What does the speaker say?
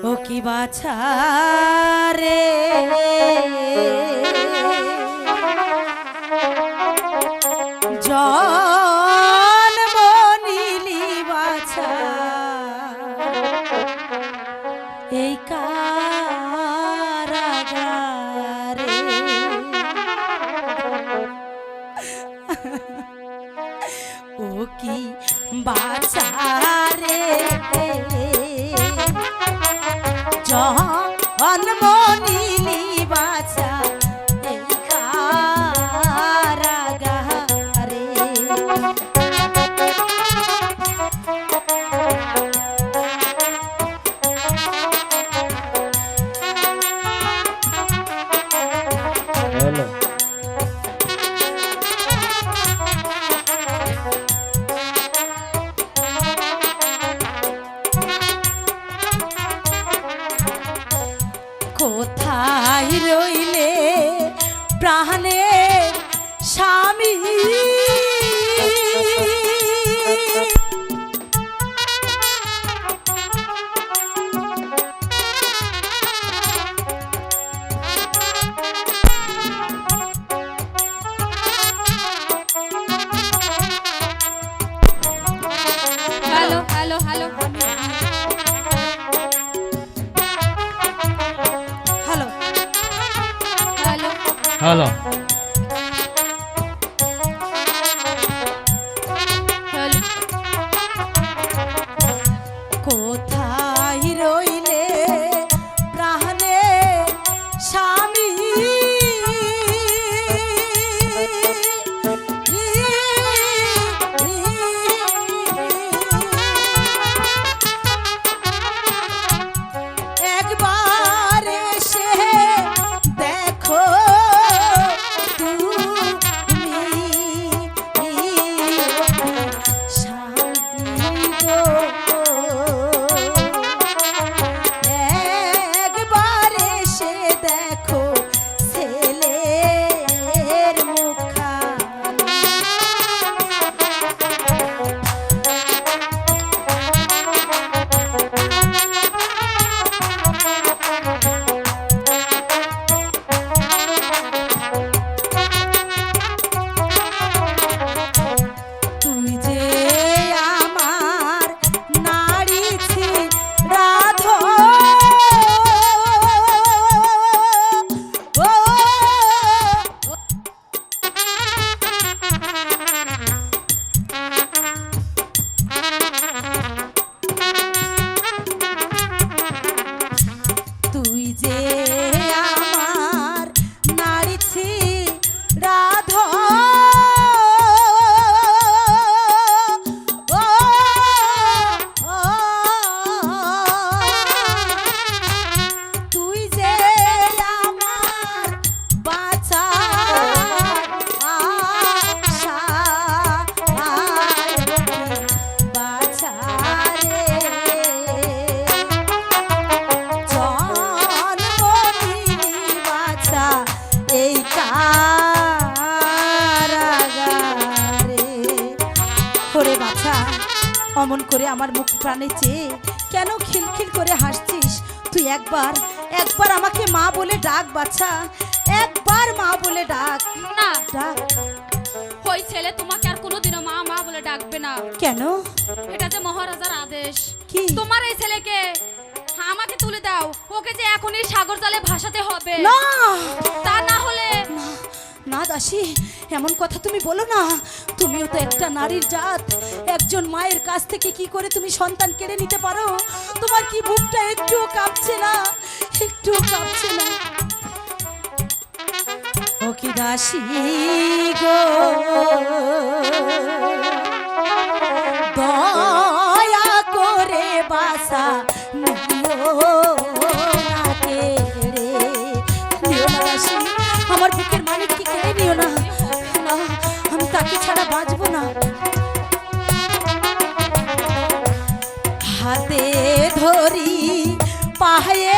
ও কি বাছা রে? জন্ম নিলি বাছা। এই কারাগারে। ও কি বাচারে জন্ম নিলি বাচা এই প্রাণে স্বামী 完了。অমন করে আমার মুখ প্রাণে চেয়ে কেন খিলখিল করে হাসছিস? তুই একবার একবার আমাকে মা বলে ডাক বাছা একবার মা বলে ডাক। না ডাক। ওই ছেলে তোমাকে আর কোনোদিনও মা মা বলে ডাকবে না। কেন? এটা যে মহারাজার আদেশ। কি? তোমার এই ছেলেকে আমাকে তুলে দাও। ওকে যে এখনই সাগর জলে ভাসাতে হবে। না! তা না হলে না দাসী, এমন কথা তুমি বলো না। তুমিও তো একটা নারীর জাত। একজন মায়ের কাছ থেকে কি করে তুমি সন্তান কেড়ে নিতে পারো? তোমার কি বুকটা একটুও কাঁপছে না? একটুও কাঁপছে না। ও কি দাসী গো? দয়া করে বাসা নিও। 하爷.